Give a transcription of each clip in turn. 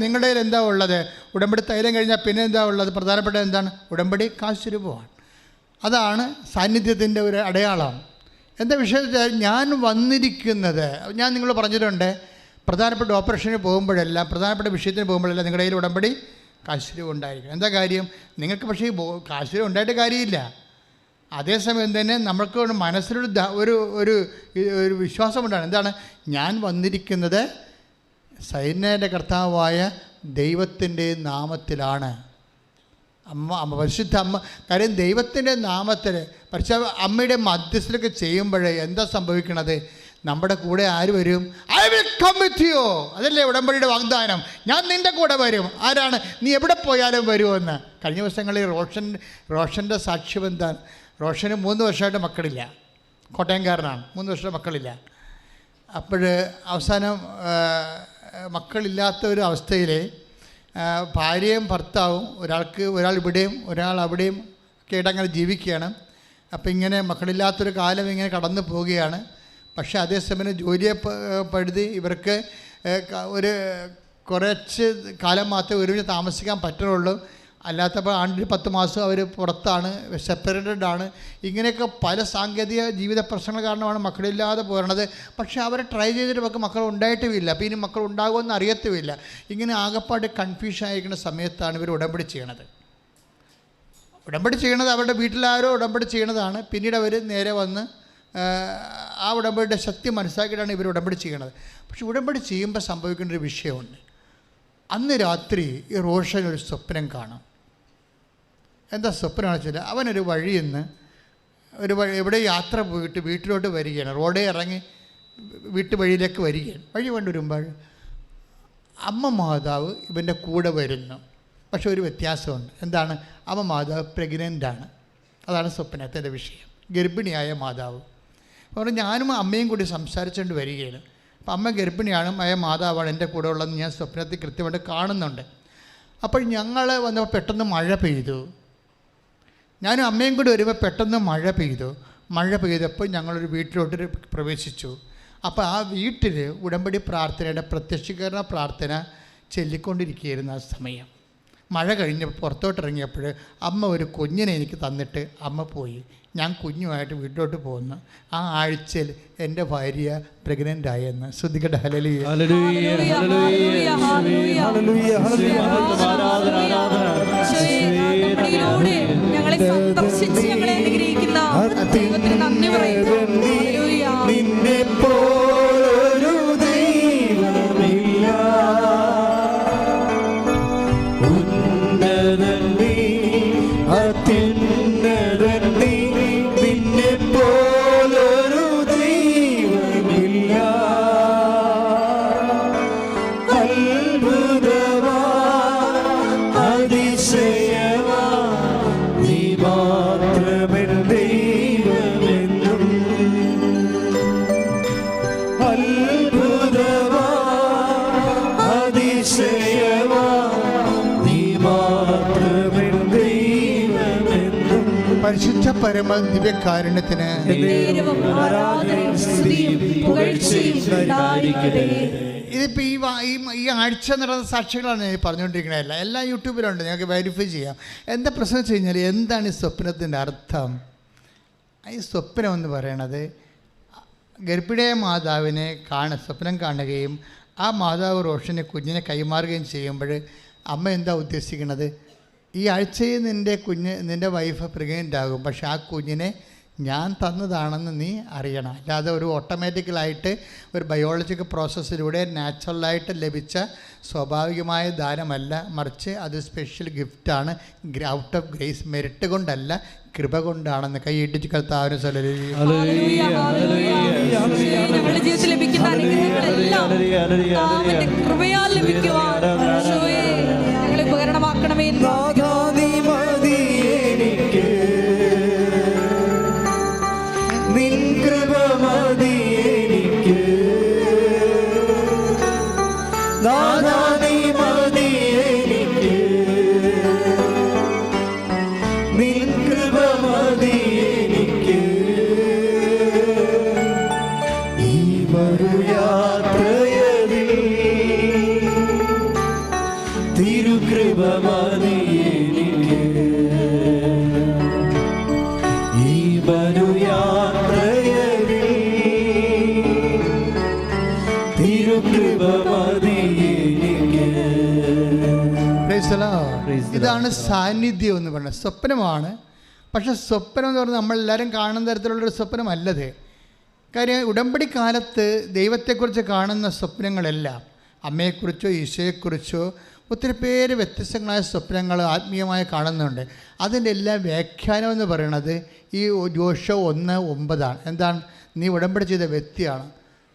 നിങ്ങളുടെ കയ്യിൽ എന്താ ഉള്ളത്? ഉടമ്പടി തൈലം കഴിഞ്ഞാൽ പിന്നെ എന്താ ഉള്ളത്? പ്രധാനപ്പെട്ട എന്താണ്? ഉടമ്പടി കാശുരൂപമാണ്. അതാണ് സാന്നിധ്യത്തിന്റെ ഒരു അടയാളം. എന്താ വിഷയത്തിൽ ഞാൻ വന്നിരിക്കുന്നത് ഞാൻ നിങ്ങൾ പറഞ്ഞിട്ടുണ്ട് പ്രധാനപ്പെട്ട ഓപ്പറേഷന് പോകുമ്പോഴെല്ലാം പ്രധാനപ്പെട്ട വിഷയത്തിന് പോകുമ്പോഴെല്ലാം നിങ്ങളുടെ കയ്യിൽ ഉടമ്പടി കാശുരൂപം ഉണ്ടായിരിക്കും എന്താ കാര്യം? നിങ്ങൾക്ക് പക്ഷേ ഈ ഉണ്ടായിട്ട് കാര്യമില്ല. അതേസമയം തന്നെ നമ്മൾക്ക് മനസ്സിലൊരു ഒരു ഒരു വിശ്വാസമുണ്ടാണ് എന്താണ്? ഞാൻ വന്നിരിക്കുന്നത് സൈന്യന്റെ കർത്താവായ ദൈവത്തിന്റെ നാമത്തിലാണ്. അമ്മ അമ്മ പരിശുദ്ധ അമ്മ കാര്യം ദൈവത്തിന്റെ നാമത്തിൽ പരിശുദ്ധ അമ്മയുടെ മധ്യസ്ഥലൊക്കെ ചെയ്യുമ്പോഴേ എന്താ സംഭവിക്കണത്? നമ്മുടെ കൂടെ ആര് വരും? I will come with you അതല്ലേ ഉടമ്പടിയുടെ വാഗ്ദാനം. ഞാൻ നിന്റെ കൂടെ വരും. ആരാണ്? നീ എവിടെ പോയാലും വരുമെന്ന്. കഴിഞ്ഞ ദിവസങ്ങളിൽ റോഷൻ റോഷന്റെ സാക്ഷ്യം എന്താണ് റോഷന് മൂന്ന് വർഷമായിട്ട് മക്കളില്ല. കോട്ടയംകാരനാണ്. മൂന്ന് വർഷം മക്കളില്ല. അപ്പോൾ അവസാനം മക്കളില്ലാത്ത ഒരു അവസ്ഥയിൽ ഭാര്യയും ഭർത്താവും ഒരാൾക്ക് ഒരാൾ ഇവിടെയും ഒരാൾ അവിടെയും ഒക്കെ ആയിട്ട് അങ്ങനെ ജീവിക്കുകയാണ്. അപ്പോൾ ഇങ്ങനെ മക്കളില്ലാത്തൊരു കാലം ഇങ്ങനെ കടന്നു പോവുകയാണ്. പക്ഷേ അതേസമയം ജോലിയെ പഴുതി ഇവർക്ക് ഒരു കുറച്ച് കാലം മാത്രമേ ഒരുമിച്ച് താമസിക്കാൻ പറ്റുള്ളൂ അല്ലാത്തപ്പോൾ ആണ്ടിൽ പത്ത് മാസം അവർ പുറത്താണ് സെപ്പറേറ്റഡ് ആണ്. ഇങ്ങനെയൊക്കെ പല സാങ്കേതിക ജീവിത പ്രശ്നങ്ങൾ കാരണമാണ് മക്കളില്ലാതെ പോരണത്. പക്ഷേ അവരെ ട്രൈ ചെയ്തിട്ട് നമുക്ക് മക്കൾ ഉണ്ടായിട്ടുമില്ല അപ്പോൾ ഇനി മക്കൾ ഉണ്ടാകുമെന്ന് അറിയത്തുമില്ല. ഇങ്ങനെ ആകപ്പാട് കൺഫ്യൂഷൻ ആയിരിക്കുന്ന സമയത്താണ് ഇവർ ഉടമ്പടി ചെയ്യണത്. ഉടമ്പടി ചെയ്യണത് അവരുടെ വീട്ടിലാരോ ഉടമ്പടി ചെയ്യണതാണ്. പിന്നീട് അവർ നേരെ വന്ന് ആ, ഉടമ്പടിയുടെ ശക്തി മനസ്സിലാക്കിയിട്ടാണ് ഇവർ ഉടമ്പടി ചെയ്യണത്. പക്ഷെ ഉടമ്പടി ചെയ്യുമ്പോൾ സംഭവിക്കുന്ന ഒരു വിഷയമുണ്ട്. അന്ന് രാത്രി ഈ റോഷൻ ഒരു സ്വപ്നം കാണും. എന്താ സ്വപ്നമാണെന്ന് വെച്ചാൽ അവനൊരു വഴിയിൽ നിന്ന് ഒരു വഴി എവിടെ യാത്ര പോയിട്ട് വീട്ടിലോട്ട് വരികയാണ്. റോഡേ ഇറങ്ങി വീട്ടുവഴിയിലേക്ക് വരികയാണ്. വഴി കൊണ്ടുവരുമ്പോൾ അമ്മ മാതാവ് ഇവന്റെ കൂടെ വരുന്നു. പക്ഷെ ഒരു വ്യത്യാസമുണ്ട്. എന്താണ്? അമ്മ മാതാവ് പ്രഗ്നന്റാണ് അതാണ് സ്വപ്നത്തിന്റെ വിഷയം. ഗർഭിണിയായ മാതാവ്. അപ്പോൾ ഞാനും അമ്മയും കൂടി സംസാരിച്ചുകൊണ്ട് വരികയാണ്. അപ്പം അമ്മ ഗർഭിണിയാണ് അയ മാതാവാണ് എന്റെ കൂടെ ഉള്ളതെന്ന് ഞാൻ സ്വപ്നത്തിൽ കൃത്യമായിട്ട് കാണുന്നുണ്ട്. അപ്പോൾ ഞങ്ങൾ വന്നപ്പോൾ പെട്ടെന്ന് മഴ പെയ്തു. ഞാനും അമ്മയും കൂടി വരുമ്പോൾ പെട്ടെന്ന് മഴ പെയ്തു. മഴ പെയ്തപ്പോൾ ഞങ്ങളൊരു വീട്ടിലോട്ട് പ്രവേശിച്ചു. അപ്പോൾ ആ വീട്ടിൽ ഉടമ്പടി പ്രാർത്ഥനയുടെ പ്രത്യക്ഷീകരണ പ്രാർത്ഥന ചൊല്ലിക്കൊണ്ടിരിക്കുകയായിരുന്നു ആ സമയം. മഴ കഴിഞ്ഞ് പുറത്തോട്ടിറങ്ങിയപ്പോൾ അമ്മ ഒരു കുഞ്ഞിനെ എനിക്ക് തന്നിട്ട് അമ്മ പോയി. ഞാൻ കുഞ്ഞുമായിട്ട് വീട്ടിലോട്ട് പോകുന്നു ആ ആഴ്ചയിൽ എന്റെ ഭാര്യ പ്രഗ്നന്റ് ആയെന്ന്. ശ്രദ്ധിക്കട്ടെ? ഹലലി hallelujah, hallelujah, hallelujah, hallelujah, hallelujah, ആരാധന, ആരാധന. സന്ദർശിച്ച് ഞങ്ങളെ അനുഗ്രഹിക്കുന്ന ദൈവത്തിന് നന്ദി പറയുന്നു. പരമ ദിവ്യകാരുണ്യത്തിന് കാരണത്തിന്. ഇതിപ്പോൾ ഈ ഈ ആഴ്ച നടന്ന സാക്ഷികളാണ് ഞാൻ പറഞ്ഞുകൊണ്ടിരിക്കണതല്ല എല്ലാം യൂട്യൂബിലുണ്ട്. ഞങ്ങൾക്ക് വെരിഫൈ ചെയ്യാം. എന്താ പ്രശ്നം വെച്ച് കഴിഞ്ഞാൽ എന്താണ് ഈ സ്വപ്നത്തിന്റെ അർത്ഥം? ഈ സ്വപ്നം എന്ന് പറയണത് ഗർഭിണിയായ മാതാവിനെ കാണ സ്വപ്നം കാണുകയും ആ മാതാവ് റോഷനെ കുഞ്ഞിനെ കൈമാറുകയും ചെയ്യുമ്പോൾ അമ്മ എന്താ ഉദ്ദേശിക്കുന്നത്? ഈ ആഴ്ചയിൽ നിന്റെ കുഞ്ഞ് നിന്റെ വൈഫ് പ്രഗ്നന്റ് ആകും. പക്ഷെ ആ കുഞ്ഞിനെ ഞാൻ തന്നതാണെന്ന് നീ അറിയണം. അല്ലാതെ ഒരു ഓട്ടോമാറ്റിക്കലായിട്ട് ഒരു ബയോളജിക്കൽ പ്രോസസ്സിലൂടെ നാച്ചുറലായിട്ട് ലഭിച്ച സ്വാഭാവികമായ ദാനമല്ല. മറിച്ച് അത് സ്പെഷ്യൽ ഗിഫ്റ്റാണ് ഔട്ട് ഓഫ് ഗ്രേസ് മെരിറ്റ് കൊണ്ടല്ല കൃപ കൊണ്ടാണെന്ന് കൈയിട്ടിച്ച് കർത്താവിന് ജീവിതത്തിൽ ലഭിക്കുന്ന ഉപകരണമാക്കണമേ എന്ന് ഇതാണ് സാന്നിധ്യം എന്ന് പറയുന്നത് സ്വപ്നമാണ്. പക്ഷെ സ്വപ്നം എന്ന് പറഞ്ഞാൽ നമ്മളെല്ലാവരും കാണുന്ന തരത്തിലുള്ളൊരു സ്വപ്നമല്ലത്. കാര്യം ഉടമ്പടി കാലത്ത് ദൈവത്തെക്കുറിച്ച് കാണുന്ന സ്വപ്നങ്ങളെല്ലാം. അമ്മയെക്കുറിച്ചോ ഈശോയെക്കുറിച്ചോ ഒത്തിരി പേര് വ്യത്യസ്തങ്ങളായ സ്വപ്നങ്ങൾ ആത്മീയമായി കാണുന്നുണ്ട്. അതിന്റെ എല്ലാം വ്യാഖ്യാനം എന്ന് പറയുന്നത് ഈ ജോഷോ ഒന്ന് ഒമ്പതാണ്. എന്താണ്? നീ ഉടമ്പടി ചെയ്ത വ്യക്തിയാണ്.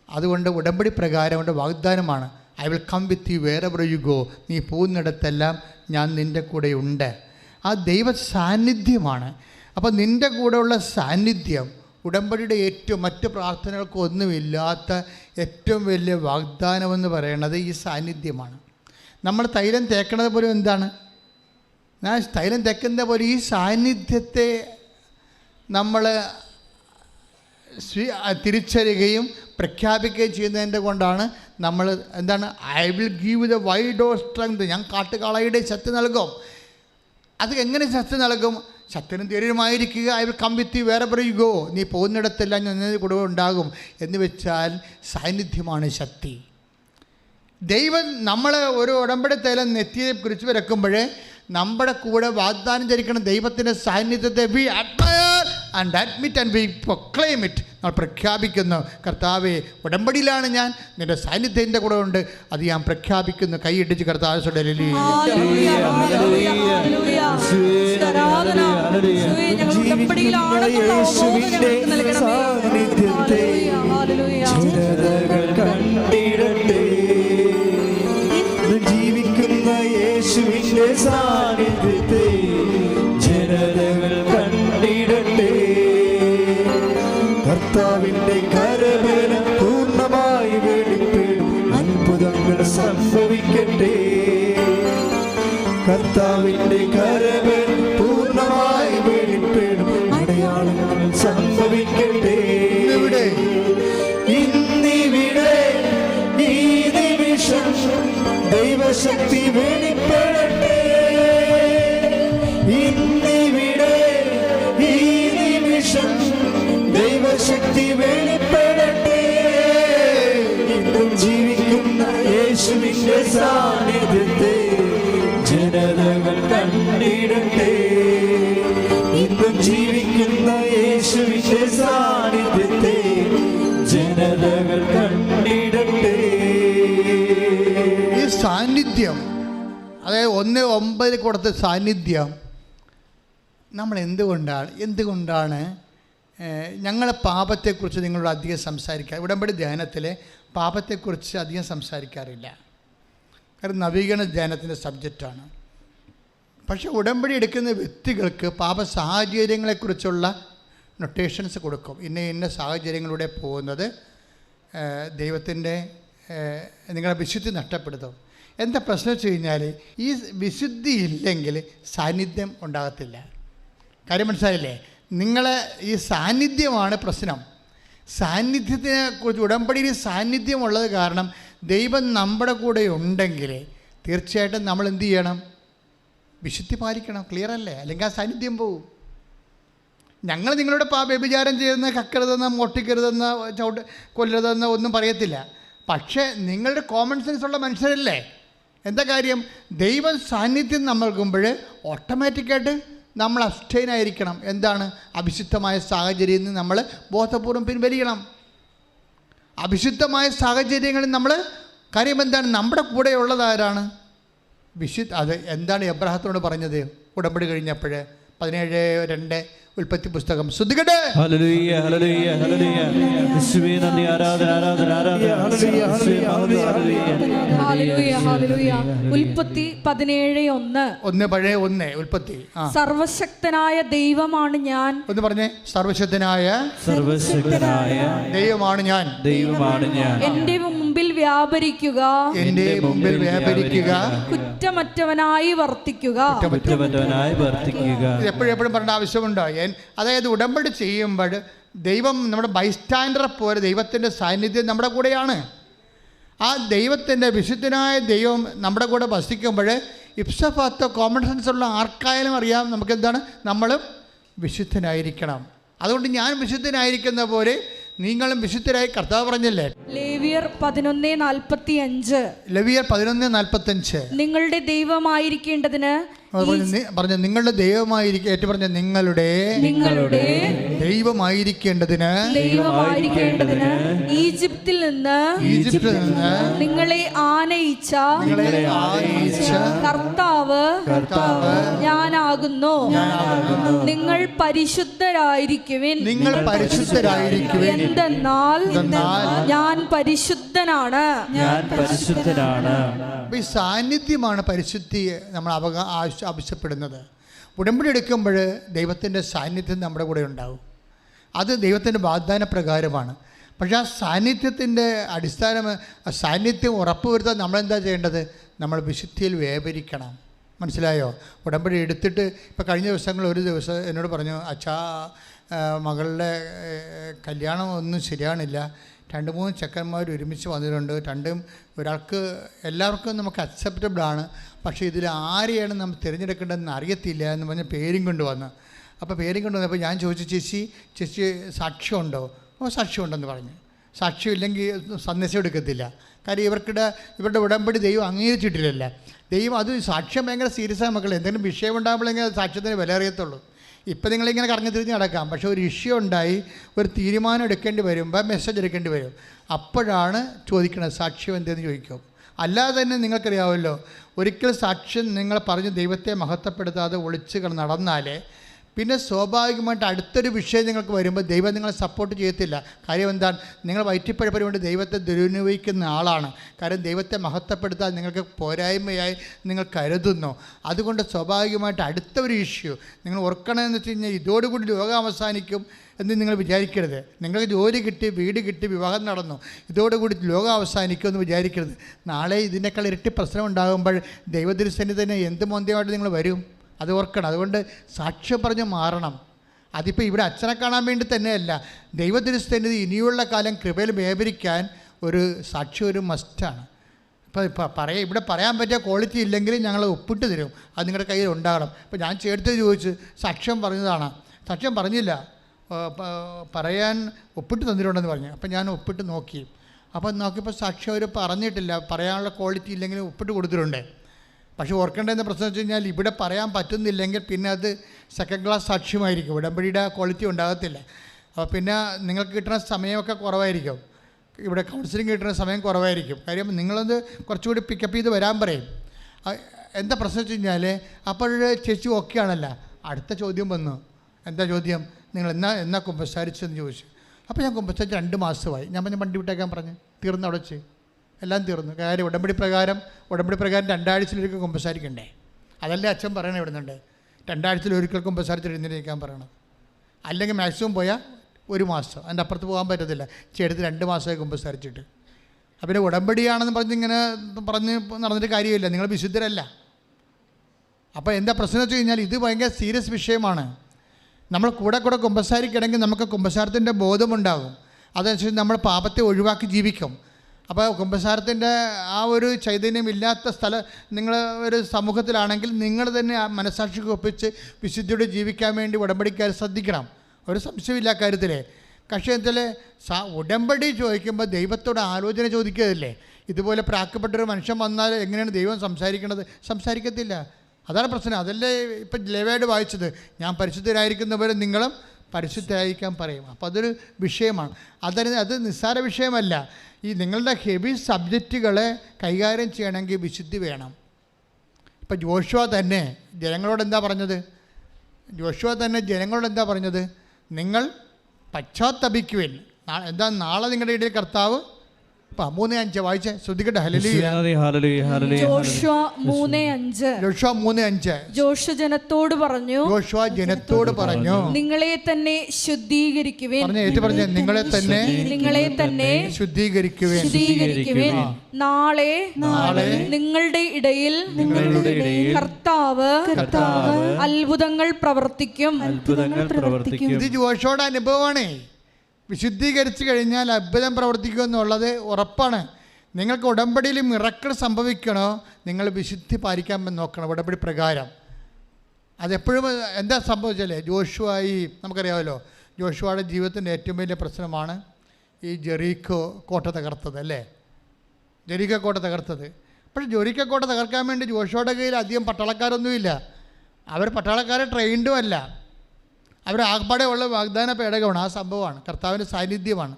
അതുകൊണ്ട് ഉടമ്പടി പ്രകാരം കൊണ്ട് വാഗ്ദാനമാണ്. I will come with you wherever you go. നീ പോകുന്നിടത്തെല്ലാം ഞാൻ നിന്റെ കൂടെ ഉണ്ട് ആ ദൈവ സാന്നിധ്യമാണ് അപ്പോൾ നിന്റെ കൂടെയുള്ള സാന്നിധ്യം ഉടമ്പടിയുടെ ഏറ്റവും മറ്റ് പ്രാർത്ഥനകൾക്കൊന്നുമില്ലാത്ത ഏറ്റവും വലിയ വാഗ്ദാനമെന്ന് പറയുന്നത് ഈ സാന്നിധ്യമാണ്. നമ്മൾ തൈലം തേക്കണത് പോലും എന്താണ്? ഞാൻ തൈലം തേക്കുന്നത് പോലെ ഈ സാന്നിധ്യത്തെ നമ്മൾ സ്വീ തിരിച്ചറിയുകയും പ്രഖ്യാപിക്കുകയും ചെയ്യുന്നതിന്റെ കൊണ്ടാണ് നമ്മൾ എന്താണ് I will give the wide of strength ഞാൻ കാട്ടുകാളയുടെ ശക്തി നൽകും. അത് എങ്ങനെ ശക്തി നൽകും? ശക്തിനും ധൈര്യമായിരിക്കുക ഐ വിൽ കം വിത്ത് വേറെ പറയുകയോ നീ പോകുന്നിടത്തെല്ലാം ഞാൻ നിന്റെ കൂടെ ഉണ്ടാകും. എന്ന് വെച്ചാൽ സാന്നിധ്യമാണ് ശക്തി. ദൈവം നമ്മൾ ഒരു ഉടമ്പടി തൈലം കുറിച്ച് വരക്കുമ്പോഴേ നമ്മുടെ കൂടെ വാഗ്ദാനം ധരിക്കണം ദൈവത്തിന്റെ സാന്നിധ്യത്തെ. We admire and admit and we proclaim it നമ്മൾ പ്രഖ്യാപിക്കുന്നു. കർത്താവെ ഉടമ്പടിയിലാണ് ഞാൻ. നിന്റെ സാന്നിധ്യത്തിന്റെ കൂടെ ഉണ്ട്. അത് ഞാൻ പ്രഖ്യാപിക്കുന്നു. കൈയിടിച്ച് കർത്താവ് സുടലി സാന്നിധ്യം. അതായത് ഒന്ന് ഒമ്പതിൽ കൊടുത്ത സാന്നിധ്യം. നമ്മൾ എന്തുകൊണ്ടാണ് എന്തുകൊണ്ടാണ് ഞങ്ങളെ പാപത്തെക്കുറിച്ച് നിങ്ങളോട് അധികം സംസാരിക്കുക ഉടമ്പടി ധ്യാനത്തിൽ പാപത്തെക്കുറിച്ച് അധികം സംസാരിക്കാറില്ല. കാരണം നവീകരണ ധ്യാനത്തിന്റെ സബ്ജക്റ്റാണ്. പക്ഷെ ഉടമ്പടി എടുക്കുന്ന വ്യക്തികൾക്ക് പാപ സാഹചര്യങ്ങളെക്കുറിച്ചുള്ള നൊട്ടേഷൻസ് കൊടുക്കും. ഇന്ന ഇന്ന സാഹചര്യങ്ങളിലൂടെ പോകുന്നത് ദൈവത്തിന്റെ നിങ്ങളുടെ വിശുദ്ധി നഷ്ടപ്പെടുത്തും. എന്താ പ്രശ്നം വെച്ച് കഴിഞ്ഞാൽ ഈ വിശുദ്ധി ഇല്ലെങ്കിൽ സാന്നിധ്യം ഉണ്ടാകത്തില്ല. കാര്യം മനസ്സിലായില്ലേ? നിങ്ങളെ ഈ സാന്നിധ്യമാണ് പ്രശ്നം. സാന്നിധ്യത്തിനെ കുറിച്ച് ഉടമ്പടിയിൽ സാന്നിധ്യമുള്ളത് കാരണം ദൈവം നമ്മുടെ കൂടെ ഉണ്ടെങ്കിൽ തീർച്ചയായിട്ടും നമ്മൾ എന്ത് ചെയ്യണം? വിശുദ്ധി പാലിക്കണം. ക്ലിയർ അല്ലേ? അല്ലെങ്കിൽ ആ സാന്നിധ്യം പോവും. ഞങ്ങൾ നിങ്ങളുടെ പാ വ്യഭിചാരം ചെയ്യുന്ന കക്കരുതെന്ന് മോട്ടിക്കരുതെന്ന് ചവിട്ട് കൊല്ലരുതെന്ന് ഒന്നും പറയത്തില്ല. പക്ഷേ നിങ്ങളുടെ കോമൺ സെൻസ് ഉള്ള മനുഷ്യരല്ലേ? എന്താ കാര്യം? ദൈവ സാന്നിധ്യം നമ്മൾക്കുമ്പോൾ ഓട്ടോമാറ്റിക്കായിട്ട് നമ്മൾ അബ്സ്റ്റൈൻ ആയിരിക്കണം. എന്താണ്? അഭിശുദ്ധമായ സാഹചര്യത്തിൽ നിന്ന് നമ്മൾ ബോധപൂർവം പിൻവലിക്കണം അഭിശുദ്ധമായ സാഹചര്യങ്ങളിൽ നമ്മൾ കാര്യം എന്താണ്? നമ്മുടെ കൂടെ ഉള്ളത് ആരാണ്? വിശുദ്ധ അത് എന്താണ് എബ്രാഹത്തിനോട് പറഞ്ഞത്? ഉടമ്പടി കഴിഞ്ഞപ്പോൾ പതിനേഴ് രണ്ട് ഉൽപ്പത്തി പുസ്തകം. ശ്രദ്ധിക്കട്ടെ. ഉൽപ്പത്തി പതിനേഴ് ഒന്ന്. ഒന്ന് പഴയ ഒന്ന് ഉൽപ്പത്തി. സർവശക്തനായ ദൈവമാണ് ഞാൻ. ഒന്ന് പറഞ്ഞേ സർവശക്തനായ സർവശക്തനായ ദൈവമാണ് ഞാൻ. ദൈവമാണ് ഞാൻ. എന്റെ മുമ്പിൽ വ്യാപരിക്കുക. എന്റെ മുമ്പിൽ വ്യാപരിക്കുക. കുറ്റമറ്റവനായി വർത്തിക്കുക. കുറ്റമറ്റവനായി വർത്തിക്കുക. എപ്പോഴെപ്പോഴും എപ്പോഴും എപ്പോഴും പറയേണ്ട ആവശ്യമുണ്ടോ? അതായത് ഉടമ്പടി ചെയ്യുമ്പോൾ ദൈവം നമ്മുടെ ബൈസ്റ്റാൻഡറെ പോലെ ദൈവത്തിന്റെ സാന്നിധ്യം നമ്മുടെ കൂടെയാണ്. ആ ദൈവത്തിന്റെ വിശുദ്ധനായ ദൈവം നമ്മുടെ കൂടെ വസിക്കുമ്പോൾ ഇപ്സഫാത്തോ കോമൺ സെൻസ് ഉള്ള ആർക്കായാലും അറിയാം നമുക്കെന്താണ്? നമ്മളും വിശുദ്ധനായിരിക്കണം. അതുകൊണ്ട് ഞാൻ വിശുദ്ധനായിരിക്കുന്ന പോലെ നിങ്ങളും വിശുദ്ധരായി കർത്താവ് പറഞ്ഞില്ലേ? ലേവിയർ പതിനൊന്ന് നാൽപ്പത്തി അഞ്ച് ലവിയർ പതിനൊന്ന് നാൽപ്പത്തഞ്ച് നിങ്ങളുടെ ദൈവമായിരിക്കേണ്ടതിന് പറഞ്ഞു പറഞ്ഞു നിങ്ങളുടെ ദൈവമായിരിക്കും ഏറ്റു പറഞ്ഞ നിങ്ങളുടെ നിങ്ങളുടെ ദൈവമായിരിക്കേണ്ടതിന് ദൈവമായിരിക്കേണ്ടതിന് ഈജിപ്തിൽ നിന്ന് ഈജിപ്തിൽ നിന്ന് നിങ്ങളെ ആനയിച്ച നിങ്ങളെ ആനയിച്ച കർത്താവ് കർത്താവ് ഞാനാകുന്നു. നിങ്ങൾ പരിശുദ്ധരായിരിക്കുവിൻ. നിങ്ങൾ പരിശുദ്ധരായിരിക്കുവിൻ. എന്തെന്നാൽ ഞാൻ പരിശുദ്ധനാണ്. ഞാൻ പരിശുദ്ധനാണ്. ഈ സാന്നിധ്യമാണ് പരിശുദ്ധിയെ നമ്മൾ അവക ആവശ്യ ആവശ്യപ്പെടുന്നത്. ഉടമ്പടി എടുക്കുമ്പോൾ ദൈവത്തിന്റെ സാന്നിധ്യം നമ്മുടെ കൂടെ ഉണ്ടാവും. അത് ദൈവത്തിന്റെ വാഗ്ദാന പ്രകാരമാണ്. പക്ഷേ ആ സാന്നിധ്യത്തിന്റെ അടിസ്ഥാനം സാന്നിധ്യം ഉറപ്പുവരുത്താൻ നമ്മളെന്താ ചെയ്യേണ്ടത്? നമ്മൾ വിശുദ്ധിയിൽ വ്യാപരിക്കണം. മനസ്സിലായോ? ഉടമ്പടി എടുത്തിട്ട് ഇപ്പോൾ കഴിഞ്ഞ ദിവസങ്ങൾ ഒരു ദിവസം എന്നോട് പറഞ്ഞു അച്ഛാ മകളുടെ കല്യാണം ഒന്നും ശരിയാണില്ല. രണ്ട് മൂന്ന് ചെക്കന്മാർ ഒരുമിച്ച് വന്നിട്ടുണ്ട്. രണ്ടും ഒരാൾക്ക് എല്ലാവർക്കും നമുക്ക് അക്സെപ്റ്റബിൾ ആണ്. പക്ഷേ ഇതിൽ ആരെയാണ് നമ്മൾ തിരഞ്ഞെടുക്കേണ്ടതെന്ന് അറിയത്തില്ല എന്ന് പറഞ്ഞ പേരും കൊണ്ടുവന്ന് അപ്പോൾ പേരും കൊണ്ടുവന്നപ്പോൾ ഞാൻ ചോദിച്ചു ചേച്ചി ചേച്ചി സാക്ഷ്യമുണ്ടോ? ഓ സാക്ഷ്യമുണ്ടെന്ന് പറഞ്ഞു. സാക്ഷ്യമില്ലെങ്കിൽ സന്ദേശം എടുക്കത്തില്ല. കാര്യം ഇവർക്കിടെ ഇവരുടെ ഉടമ്പടി ദൈവം അംഗീകരിച്ചിട്ടില്ലല്ല. ദൈവം അത് സാക്ഷ്യം ഭയങ്കര സീരിയസ് ആണ് മക്കളെ. എന്തെങ്കിലും വിഷയം ഉണ്ടാകുമ്പോഴെങ്കിൽ സാക്ഷ്യത്തിന് വില അറിയത്തുള്ളൂ. ഇപ്പം നിങ്ങളിങ്ങനെ കറങ്ങി തിരിഞ്ഞ് നടക്കാം. പക്ഷേ ഒരു ഇഷ്യൂ ഉണ്ടായി ഒരു തീരുമാനം എടുക്കേണ്ടി വരുമ്പോൾ മെസ്സേജ് എടുക്കേണ്ടി വരും. അപ്പോഴാണ് ചോദിക്കുന്നത് സാക്ഷ്യം എന്തെന്ന് ചോദിക്കും. അല്ലാതെ തന്നെ നിങ്ങൾക്കറിയാമല്ലോ ഒരിക്കൽ സാക്ഷ്യം നിങ്ങൾ പറഞ്ഞ് ദൈവത്തെ മഹത്വപ്പെടുത്താതെ ഒളിച്ച് നടന്നാലേ പിന്നെ സ്വാഭാവികമായിട്ട് അടുത്തൊരു വിഷയം നിങ്ങൾക്ക് വരുമ്പോൾ ദൈവം നിങ്ങളെ സപ്പോർട്ട് ചെയ്യത്തില്ല. കാര്യം എന്താണ്? നിങ്ങൾ വയറ്റിപ്പഴപ്പന് വേണ്ടി ദൈവത്തെ ദുരുപയോഗിക്കുന്ന ആളാണ്. കാരണം ദൈവത്തെ മഹത്വപ്പെടുത്താൻ നിങ്ങൾക്ക് പോരായ്മയായി നിങ്ങൾ കരുതുന്നു. അതുകൊണ്ട് സ്വാഭാവികമായിട്ട് അടുത്ത ഒരു ഇഷ്യൂ നിങ്ങൾ ഓർക്കണമെന്ന് വെച്ച് കഴിഞ്ഞാൽ ഇതോടുകൂടി ലോകം അവസാനിക്കും എന്ന് നിങ്ങൾ വിചാരിക്കരുത്. നിങ്ങൾക്ക് ജോലി കിട്ടി വീട് കിട്ടി വിവാഹം നടന്നു ഇതോടുകൂടി ലോകം അവസാനിക്കുമെന്ന് വിചാരിക്കരുത്. നാളെ ഇതിനേക്കാൾ ഇരട്ടി പ്രശ്നം ഉണ്ടാകുമ്പോൾ തന്നെ എന്ത് മോന്തിയമായിട്ട് നിങ്ങൾ വരും? അത് ഓർക്കണം. അതുകൊണ്ട് സാക്ഷ്യം പറഞ്ഞ് മാറണം. അതിപ്പോൾ ഇവിടെ അച്ഛനെ കാണാൻ വേണ്ടി തന്നെയല്ല. ദൈവതിരുസന്നിധി ഇനിയുള്ള കാലം കൃപയിൽ വ്യാപരിക്കാൻ ഒരു സാക്ഷ്യം ഒരു മസ്റ്റാണ് ഇപ്പോൾ ഇപ്പോൾ പറയാം ഇവിടെ പറയാൻ പറ്റിയ ക്വാളിറ്റി ഇല്ലെങ്കിൽ ഞങ്ങൾ ഒപ്പിട്ട് തരും. അത് നിങ്ങളുടെ കയ്യിൽ ഉണ്ടാകണം. ഇപ്പോൾ ഞാൻ ചേർത്ത് ചോദിച്ചു സാക്ഷ്യം പറഞ്ഞതാണ്. സാക്ഷ്യം പറഞ്ഞില്ല. പറയാൻ ഒപ്പിട്ട് തന്നിട്ടുണ്ടെന്ന് പറഞ്ഞു. അപ്പം ഞാൻ ഒപ്പിട്ട് നോക്കി. അപ്പം നോക്കിയപ്പോൾ സാക്ഷ്യം അവർ പറഞ്ഞിട്ടില്ല. പറയാനുള്ള ക്വാളിറ്റി ഇല്ലെങ്കിലും ഒപ്പിട്ട് കൊടുത്തിട്ടുണ്ട്. പക്ഷേ ഓർക്കേണ്ടതെന്ന പ്രശ്നം വെച്ച് കഴിഞ്ഞാൽ ഇവിടെ പറയാൻ പറ്റുന്നില്ലെങ്കിൽ പിന്നെ അത് സെക്കൻഡ് ക്ലാസ് സാക്ഷ്യമായിരിക്കും. ഉടമ്പടിയുടെ ക്വാളിറ്റി ഉണ്ടാകത്തില്ല. അപ്പോൾ പിന്നെ നിങ്ങൾക്ക് കിട്ടുന്ന സമയമൊക്കെ കുറവായിരിക്കും. ഇവിടെ കൗൺസിലിംഗ് കിട്ടുന്ന സമയം കുറവായിരിക്കും. കാര്യം നിങ്ങളത് കുറച്ചുകൂടി പിക്കപ്പ് ചെയ്ത് വരാൻ പറയും. എന്താ പ്രശ്നം വെച്ച് കഴിഞ്ഞാൽ അപ്പോഴേ ചേച്ചി ഓക്കെ ആണല്ല. അടുത്ത ചോദ്യം വന്നു. എന്താ ചോദ്യം? നിങ്ങൾ എന്നാ എന്നാ കുമ്പസാരിച്ചെന്ന് ചോദിച്ചു. അപ്പോൾ ഞാൻ കുമ്പസാരിച്ച് രണ്ട് മാസമായി. ഞാൻ പറഞ്ഞു വണ്ടി വിട്ടേക്കാൻ പറഞ്ഞു. തീർന്നടച്ച് എല്ലാം തീർന്നു. കാര്യം ഉടമ്പടി പ്രകാരം ഉടമ്പടി പ്രകാരം രണ്ടാഴ്ചയിലൊരിക്കൽ കുമ്പസാരിക്കണ്ടേ? അതല്ലേ അച്ഛൻ പറയണേ ഇവിടുന്നുണ്ട്. രണ്ടാഴ്ചയിൽ ഒരിക്കൽ കുമ്പസാരിച്ച് എഴുന്നേൽക്കാൻ പറയണം അല്ലെങ്കിൽ മാക്സിമം പോയാൽ ഒരു മാസം. അതിന്റെ അപ്പുറത്ത് പോകാൻ പറ്റത്തില്ല. ചെടുത്ത് രണ്ട് മാസമായി കുമ്പസാരിച്ചിട്ട്. അപ്പം ഉടമ്പടിയാണെന്ന് പറഞ്ഞ് ഇങ്ങനെ പറഞ്ഞ് നടന്നിട്ട് കാര്യമില്ല. നിങ്ങൾ വിശുദ്ധരല്ല. അപ്പോൾ എന്താ പ്രശ്നം വെച്ച് കഴിഞ്ഞാൽ ഇത് ഭയങ്കര സീരിയസ് വിഷയമാണ്. നമ്മൾ കൂടെ കൂടെ കുമ്പസാരിക്കണമെങ്കിൽ നമുക്ക് കുമ്പസാരത്തിന്റെ ബോധമുണ്ടാകും. അതനുസരിച്ച് നമ്മൾ പാപത്തെ ഒഴിവാക്കി ജീവിക്കും. അപ്പോൾ കുമ്പസാരത്തിന്റെ ആ ഒരു ചൈതന്യം ഇല്ലാത്ത സ്ഥലം നിങ്ങൾ ഒരു സമൂഹത്തിലാണെങ്കിൽ നിങ്ങൾ തന്നെ ആ മനസാക്ഷിക്ക് ഒപ്പിച്ച് വിശുദ്ധിയോട് ജീവിക്കാൻ വേണ്ടി ഉടമ്പടിക്കാർ ശ്രദ്ധിക്കണം. ഒരു സംശയമില്ല കാര്യത്തിൽ പക്ഷേ എന്നാൽ സ ഉടമ്പടി ചോദിക്കുമ്പോൾ ദൈവത്തോട് ആലോചന ചോദിക്കുകയല്ലേ ഇതുപോലെ പ്രാക്കപ്പെട്ടൊരു മനുഷ്യൻ വന്നാൽ എങ്ങനെയാണ് ദൈവം സംസാരിക്കുന്നത് സംസാരിക്കത്തില്ല. അതാണ് പ്രശ്നം. അതല്ലേ ഇപ്പം ലേവയോട് വായിച്ചത്. ഞാൻ പരിശുദ്ധരായിരിക്കുന്നവരെ നിങ്ങളും പരിശുദ്ധരായിരിക്കാൻ പറയും. അപ്പോൾ അതൊരു വിഷയമാണ്. അതായത് അത് നിസ്സാര വിഷയമല്ല. ഈ നിങ്ങളുടെ ഹെവി സബ്ജക്റ്റുകളെ കൈകാര്യം ചെയ്യണമെങ്കിൽ വിശുദ്ധി വേണം. ഇപ്പം ജോഷുവ തന്നെ ജനങ്ങളോട് എന്താ പറഞ്ഞത്? ജോഷുവ തന്നെ ജനങ്ങളോട് എന്താ പറഞ്ഞത്? നിങ്ങൾ പശ്ചാത്തപിക്കുവിൻ. എന്താ നാളെ നിങ്ങളുടെ ഇടയിൽ കർത്താവ് ഇപ്പം മൂന്ന് അഞ്ച് വായിച്ചേ? ശ്രദ്ധിക്കട്ടെ ജോഷു ജനത്തോട് പറഞ്ഞു ജോഷുവ ജനത്തോട് പറഞ്ഞു. നിങ്ങളെ തന്നെ ശുദ്ധീകരിക്കുവിൻ. പറഞ്ഞു ഏറ്റു പറഞ്ഞ നിങ്ങളെ തന്നെ നിങ്ങളെ തന്നെ ശുദ്ധീകരിക്കുവിൻ. ശുദ്ധീകരിക്കുവിൻ. നാളെ നാളെ നിങ്ങളുടെ ഇടയിൽ നിങ്ങളുടെ ഇടയിൽ കർത്താവ് കർത്താവ് അത്ഭുതങ്ങൾ പ്രവർത്തിക്കും. അത്ഭുതങ്ങൾ പ്രവർത്തിക്കും. ഇത് ജോഷോടെ അനുഭവമാണേ. വിശുദ്ധീകരിച്ചു കഴിഞ്ഞാൽ അത്ഭുതം പ്രവർത്തിക്കും എന്നുള്ളത് ഉറപ്പാണ്. നിങ്ങൾക്ക് ഉടമ്പടിയിൽ മിറക്കൾ സംഭവിക്കണോ? നിങ്ങൾ വിശുദ്ധി പാലിക്കാൻ നോക്കണം ഉടമ്പടി പ്രകാരം. അതെപ്പോഴും എന്താ സംഭവിച്ചല്ലേ ജോഷുവായി നമുക്കറിയാമല്ലോ ജോഷുവയുടെ ജീവിതത്തിന്റെ ഏറ്റവും വലിയ പ്രശ്നമാണ് ഈ ജെറീക്കോ കോട്ട തകർത്തത് അല്ലേ? ജെറീക്കോ കോട്ട തകർത്തത്. പക്ഷേ ജെറീക്കോ കോട്ട തകർക്കാൻ വേണ്ടി ജോഷുവയുടെ കയ്യിൽ അധികം പട്ടാളക്കാരൊന്നുമില്ല. അവർ പട്ടാളക്കാരെ ട്രെയിൻഡും അല്ല. അവർ ആകപ്പാടെ ഉള്ള വാഗ്ദാന പേടകമാണ്. ആ സംഭവമാണ്. കർത്താവിന്റെ സാന്നിധ്യമാണ്.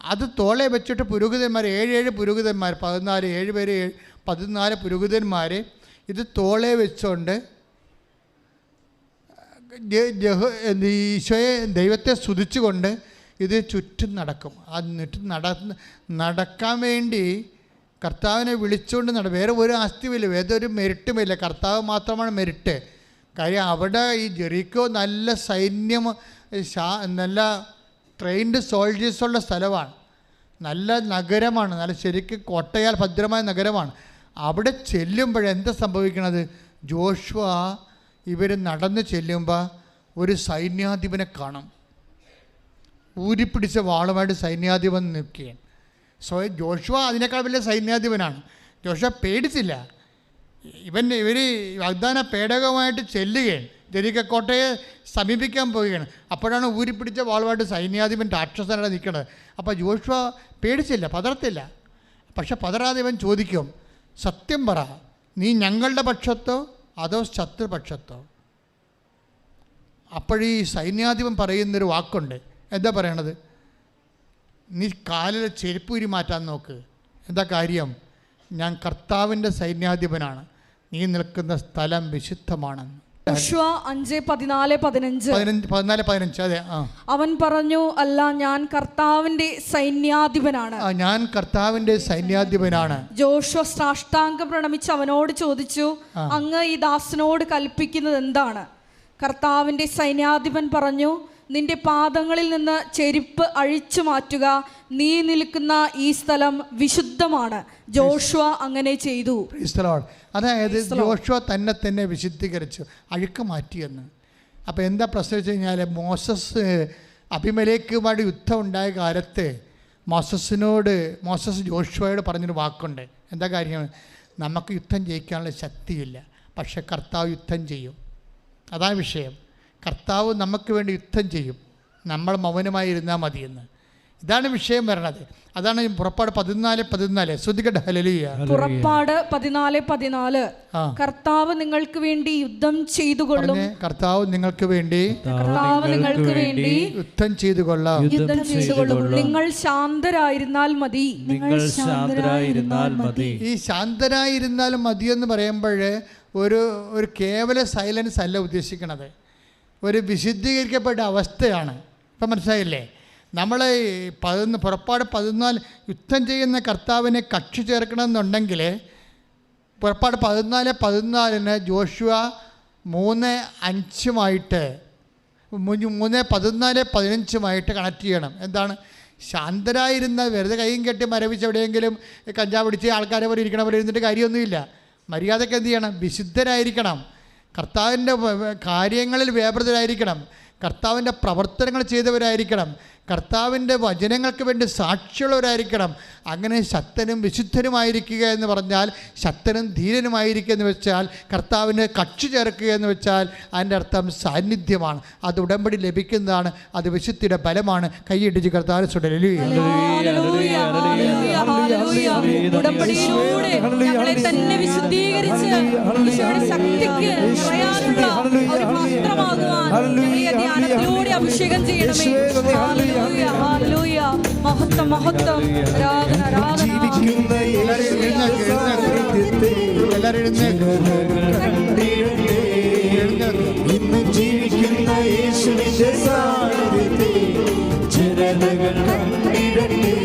അത് തോളെ വെച്ചിട്ട് പുരോഹിതന്മാർ ഏഴ് ഏഴ് പുരോഹിതന്മാർ പതിനാല് ഏഴ് പേര് പതിനാല് പുരോഹിതന്മാർ ഇത് തോളെ വെച്ചുകൊണ്ട് ഈശോയെ ദൈവത്തെ സ്തുതിച്ചുകൊണ്ട് ഇത് ചുറ്റും നടക്കും. ആ നട നടക്കാൻ വേണ്ടി കർത്താവിനെ വിളിച്ചുകൊണ്ട് നട. വേറെ ഒരു ആസ്തിയുമില്ല. വേറെ ഒരു മെരിട്ടുമില്ല. കർത്താവ് മാത്രമാണ് മെരിട്ട്. കാര്യം അവിടെ ഈ ജെറിക്കോ നല്ല സൈന്യം നല്ല ട്രെയിൻഡ് സോൾജേഴ്സുള്ള സ്ഥലമാണ്. നല്ല നഗരമാണ്. നല്ല ശരിക്കും കോട്ടയാൽ ഭദ്രമായ നഗരമാണ്. അവിടെ ചെല്ലുമ്പോഴെന്താ സംഭവിക്കണത്? ജോഷുവ ഇവർ നടന്ന് ചെല്ലുമ്പോൾ ഒരു സൈന്യാധിപനെ കാണും. ഊരിപ്പിടിച്ച വാളുമായിട്ട് സൈന്യാധിപൻ നിൽക്കുകയാണ്. സോ ജോഷുവ അതിനേക്കാൾ വലിയ സൈന്യാധിപനാണ്. ജോഷുവ പേടിച്ചില്ല. ഇവൻ ഇവർ വാഗ്ദാന പേടകമായിട്ട് ചെല്ലുകയാണ്. ജരിക്കക്കോട്ടയെ സമീപിക്കാൻ പോവുകയാണ്. അപ്പോഴാണ് ഊരിപ്പിടിച്ച വാളുമായിട്ട് സൈന്യാധിപൻ രാക്ഷസനായിട്ട് നിൽക്കുന്നത്. അപ്പോൾ ജോഷുവ പേടിച്ചില്ല പതറത്തില്ല. പക്ഷെ പതറാതെ ഇവൻ ചോദിക്കും സത്യം പറ നീ ഞങ്ങളുടെ പക്ഷത്തോ അതോ ശത്രുപക്ഷത്തോ? അപ്പോഴീ സൈന്യാധിപൻ പറയുന്നൊരു വാക്കുണ്ട്. എന്താ പറയണത്? നീ കാലിലെ ചെരുപ്പ് ഉരി മാറ്റാൻ നോക്ക്. എന്താ കാര്യം? ഞാൻ കർത്താവിന്റെ സൈന്യാധിപനാണ്. നീ നിൽക്കുന്ന സ്ഥലം വിശുദ്ധമാണെന്ന്. യോശുവ അഞ്ച് പതിനാല് പതിനഞ്ച്. പതിനഞ്ച് പതിനാല് പതിനഞ്ച് അതെ അവൻ പറഞ്ഞു അല്ല ഞാൻ കർത്താവിന്റെ സൈന്യാധിപനാണ്. ഞാൻ കർത്താവിന്റെ സൈന്യാധിപനാണ്. ജോഷുവ സാഷ്ടാംഗം പ്രണമിച്ച് അവനോട് ചോദിച്ചു. അങ്ങ് ഈ ദാസനോട് കൽപ്പിക്കുന്നത് എന്താണ്? കർത്താവിന്റെ സൈന്യാധിപൻ പറഞ്ഞു നിന്റെ പാദങ്ങളിൽ നിന്ന് ചെരുപ്പ് അഴിച്ചു മാറ്റുക. നീ നിൽക്കുന്ന ഈ സ്ഥലം വിശുദ്ധമാണ്. ജോഷുവ അങ്ങനെ ചെയ്തു. അതായത് ജോഷുവ തന്നെ തന്നെ വിശുദ്ധീകരിച്ചു. അഴുക്ക് മാറ്റിയെന്ന് അപ്പോൾ എന്താ പ്രശ്നം വെച്ച് കഴിഞ്ഞാൽ മോസസ് അഭിമലേക്കുമായിട്ട് യുദ്ധം ഉണ്ടായ കാലത്ത് മോസസിനോട് മോസസ് ജോഷുവയോട് പറഞ്ഞൊരു വാക്കുണ്ട്. എന്താ കാര്യം? നമുക്ക് യുദ്ധം ജയിക്കാനുള്ള ശക്തിയില്ല. പക്ഷെ കർത്താവ് യുദ്ധം ചെയ്യും. അതാണ് വിഷയം. കർത്താവ് നമുക്ക് വേണ്ടി യുദ്ധം ചെയ്യും. നമ്മൾ മൗനമായി ഇരുന്നാൽ മതിയെന്ന്. ഇതാണ് വിഷയം വരണത്. അതാണ് പുറപ്പാട് പതിനാല് പതിനാല്. ശ്രദ്ധിക്കട്ടെ. ഹലലിയ പുറപ്പാട് പതിനാല് പതിനാല്. കർത്താവ് നിങ്ങൾക്ക് വേണ്ടി യുദ്ധം ചെയ്തു കൊള്ളും കർത്താവ് നിങ്ങൾക്ക് വേണ്ടി കർത്താവ് നിങ്ങൾക്ക് വേണ്ടി യുദ്ധം ചെയ്തു കൊള്ളാം യുദ്ധം ചെയ്തുകൊള്ളും. നിങ്ങൾ ശാന്തരായിരുന്നാൽ മതി. നിങ്ങൾ ശാന്തരായിരുന്നാൽ മതി. ഈ ശാന്തരായിരുന്നാൽ മതി എന്ന് പറയുമ്പോൾ ഒരു ഒരു കേവല സൈലൻസ് അല്ല ഉദ്ദേശിക്കണത്. ഒരു വിശുദ്ധീകരിക്കപ്പെട്ട അവസ്ഥയാണ്. ഇപ്പം മനസ്സിലായില്ലേ? നമ്മൾ പതിനൊന്ന് പുറപ്പാട് പതിനാല് യുദ്ധം ചെയ്യുന്ന കർത്താവിനെ കക്ഷി ചേർക്കണമെന്നുണ്ടെങ്കിൽ പുറപ്പാട് പതിനാല് പതിനാലിന് ജോഷുവ മൂന്ന് അഞ്ചുമായിട്ട് മൂന്ന് പതിനാല് പതിനഞ്ചുമായിട്ട് കണക്ട് ചെയ്യണം. എന്താണ്? ശാന്തരായിരുന്ന വെറുതെ കൈയും കെട്ടി മരവിച്ച് എവിടെയെങ്കിലും കഞ്ചാവ് പിടിച്ച് ആൾക്കാരെ പോലെ ഇരിക്കണ പോലെ ഇരുന്നിട്ട് കാര്യമൊന്നുമില്ല. മര്യാദയ്ക്ക് എന്ത് ചെയ്യണം? വിശുദ്ധരായിരിക്കണം. കർത്താവിന്റെ കാര്യങ്ങളിൽ വ്യാപൃതരായിരിക്കണം. കർത്താവിന്റെ പ്രവർത്തനങ്ങൾ ചെയ്തവരായിരിക്കണം. കർത്താവിന്റെ വചനങ്ങൾക്ക് വേണ്ടി സാക്ഷിയുള്ളവരായിരിക്കണം. അങ്ങനെ ശക്തനും വിശുദ്ധനുമായിരിക്കുക എന്ന് പറഞ്ഞാൽ ശക്തനും ധീരനുമായിരിക്കുക എന്ന് വെച്ചാൽ കർത്താവിന് കക്ഷി ചേർക്കുക എന്ന് വെച്ചാൽ അതിന്റെ അർത്ഥം സാന്നിധ്യമാണ്. അത് ഉടമ്പടി ലഭിക്കുന്നതാണ്. അത് വിശുദ്ധിയുടെ ബലമാണ് കൈയിടിച്ച് കർത്താവ് സുടലു ഹല്ലേലൂയ, ഹല്ലേലൂയ, ഹല്ലേലൂയ. ഉടമ്പടിയിലൂടെ ഞങ്ങളെ തന്നെ വിശുദ്ധീകരിച്ച് ഈശോയുടെ ശക്തിക്ക് നിറയാനുള്ള ഒരു പാത്രമാകുവാൻ ഞങ്ങളെ ധ്യാനത്തിലൂടെ അഭിഷേകം ചെയ്യണമേ. മഹത്വം മഹത്വം. ആരാധന ആരാധന. ഇന്ന് ജീവിക്കുന്ന യേശുവിന്റെ സാന്നിധ്യത്തെ ജനതകൾ കണ്ടിടട്ടെ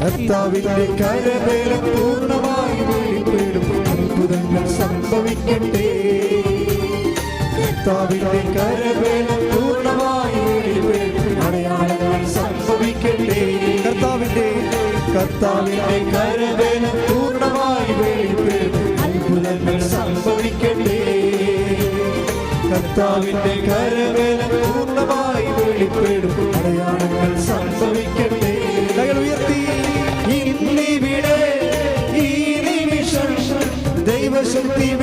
കർത്താവിന്റെ കരബലം പൂർണമായി വെളിപ്പെടും. അത്ഭുതങ്ങൾ സംഭവിക്കട്ടെ. കർത്താവിന്റെ കരബലം കർത്താവിന്റെ കർത്താവിന്റെ കരവേല പൂർണമായി അത്ഭുതങ്ങൾ സംഭവിക്കട്ടെ. കർത്താവിന്റെ കരവേല പൂർണമായി വെളിപ്പെടും അടയാളങ്ങൾ സംഭവിക്കട്ടെ. ഞങ്ങൾ ഉയർത്തി. ഇന്നിവിടെ ഈ നിമിഷം ദൈവശക്തി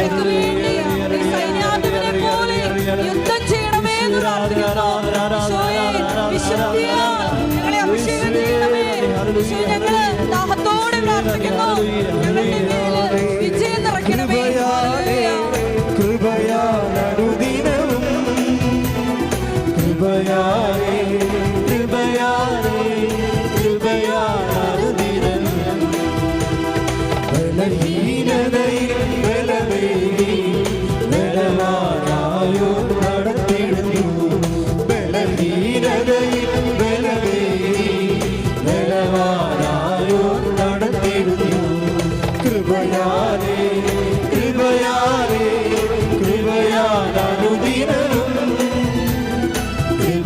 ഞങ്ങൾക്ക് വേണ്ടി സൈന്യാധിപനെ പോലെ യുദ്ധം ചെയ്യണമേ എന്ന് ഞങ്ങളെ അഭിഷേകം ചെയ്യണമേ. ഞങ്ങൾ ദാഹത്തോടെ പ്രാർത്ഥിക്കുന്നു. ഞങ്ങളുടെ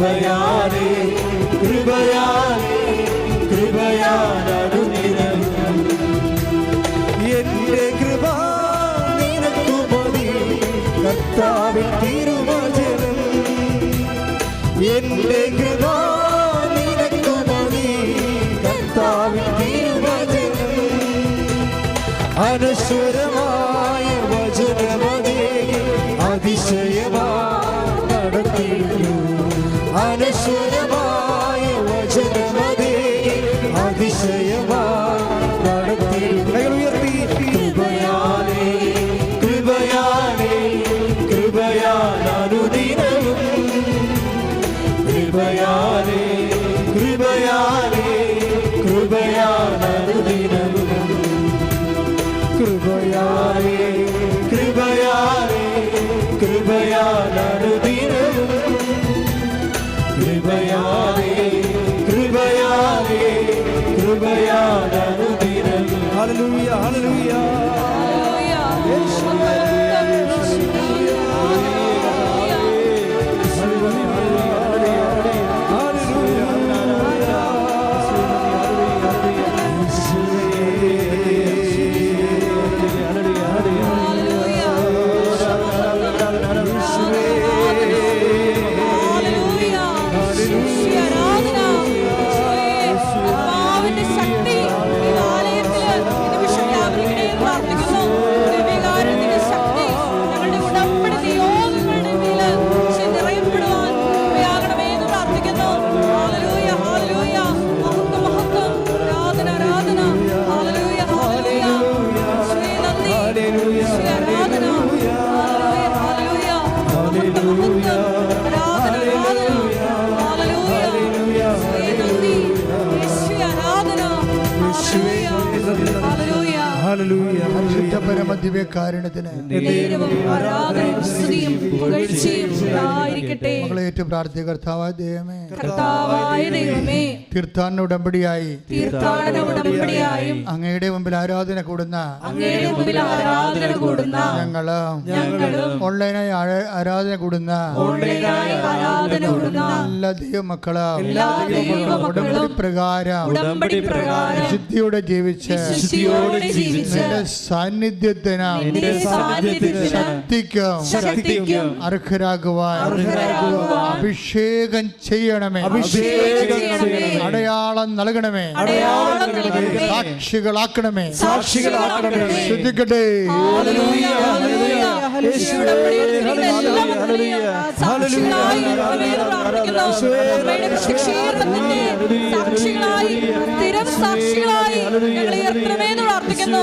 कृपया കൃപയാലേ കൃപയാലേ കൃപയാണനുദിനവും കൃപയാലേ കൃപയാലേ കൃപയാണനുദിനവും കൃപയാലേ കൃപയാലേ കൃപയാണനുദിനവും ഹല്ലേലൂയ ഹല്ലേലൂയ പ്രാർത്ഥിക കർത്താവായ ദൈവമേ. കർത്താവായ ദൈവമേ. തീർത്ഥാടന ഉടമ്പടിയായി. തീർത്ഥാടന ഉടമ്പടിയായും. അങ്ങയുടെ മുമ്പിൽ ആരാധന കൂടുന്ന. അങ്ങയുടെ മുമ്പിൽ ആരാധന കൂടുന്ന. ഞങ്ങൾ ഞങ്ങളും ഓൺലൈനായി ആരാധന കൂടുന്ന. ഓൺലൈനായി ആരാധന കൂടുന്ന. എല്ലാ ദൈവമക്കൾ എല്ലാ ദൈവമക്കളും ഉടമ്പടി പ്രകാരം ഉടമ്പടി പ്രകാരം ശുദ്ധിയോടെ ജീവിച്ച് ശുദ്ധിയോടെ ജീവിച്ച് നിന്റെ സാന്നിധ്യത്തിനും നിന്റെ സാന്നിധ്യത്തിന് ശക്തിക്കും ശക്തിക്കും അർഹരാകുവാൻ അർഹരാകുവാൻ അഭിഷേകം ചെയ്യണമേ. അഭിഷേകം ചെയ്യണമേ. അടയാളം നൽകണമേ. സാക്ഷികളാക്കണമേ. സാക്ഷികളാക്കണമേ. ശ്രദ്ധിക്കട്ടെ. Hallelujah, hallelujah. യേശുവിടെ പ്രിയപ്പെട്ടവരെല്ലാം ഹല്ലേലൂയ. സാക്ഷികളായി സാക്ഷികളായി സ്ഥിരം സാക്ഷികളായി ഞങ്ങളെ ഉയർത്തണമെന്ന് പ്രാർത്ഥിക്കുന്നു.